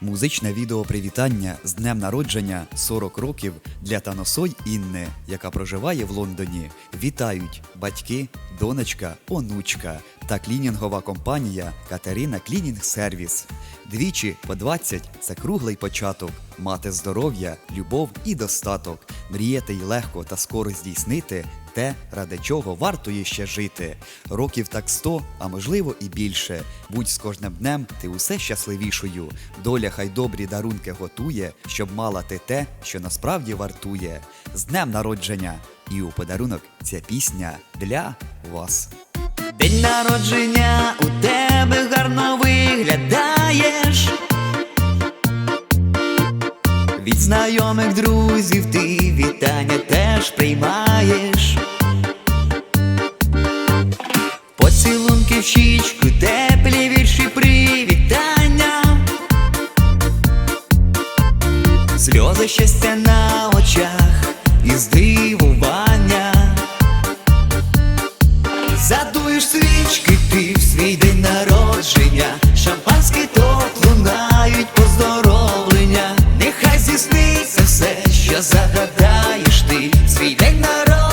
Музичне відео привітання з днем народження 40 років для Таносой Інни, яка проживає в Лондоні. Вітають батьки, донечка, онучка та клінінгова компанія Катерина Клінінг Сервіс. Двічі по 20 – це круглий початок. Мати здоров'я, любов і достаток. Мріяти й легко та скоро здійснити те, ради чого варто є ще жити. Років так сто, а можливо і більше. Будь з кожним днем ти усе щасливішою. Доля хай добрі дарунки готує, щоб мала ти те, що насправді вартує. З днем народження! І у подарунок ця пісня для вас. День народження у тебе гарно виглядаєш. Від знайомих друзів ти вітання теж приймаєш. Сльози щастя на очах і здивування, задуєш свічки, ти в свій день народження, шампанські торт лунають поздоровлення, нехай зісниться все, що загадаєш ти, свій день народження.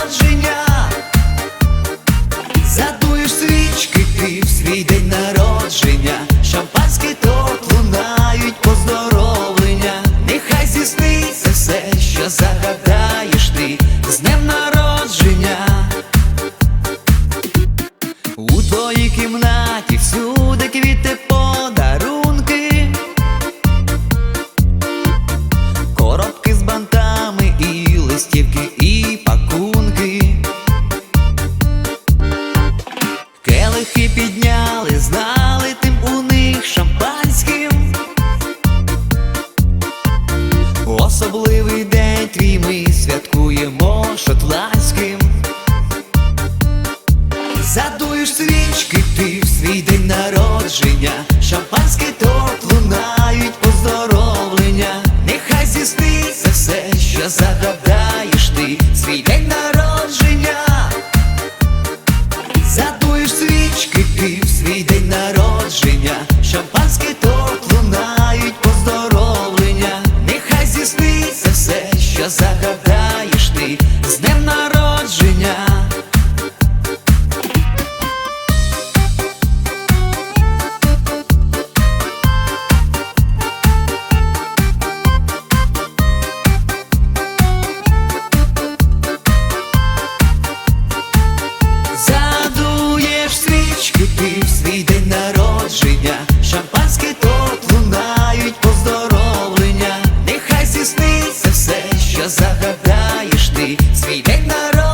народження, шампанський торт лунають поздоровлення, нехай зісниться все, що загадав. свій день народження, шампанське тут лунають поздоровлення, нехай зісниться все, що загадаєш ти, свій день народження.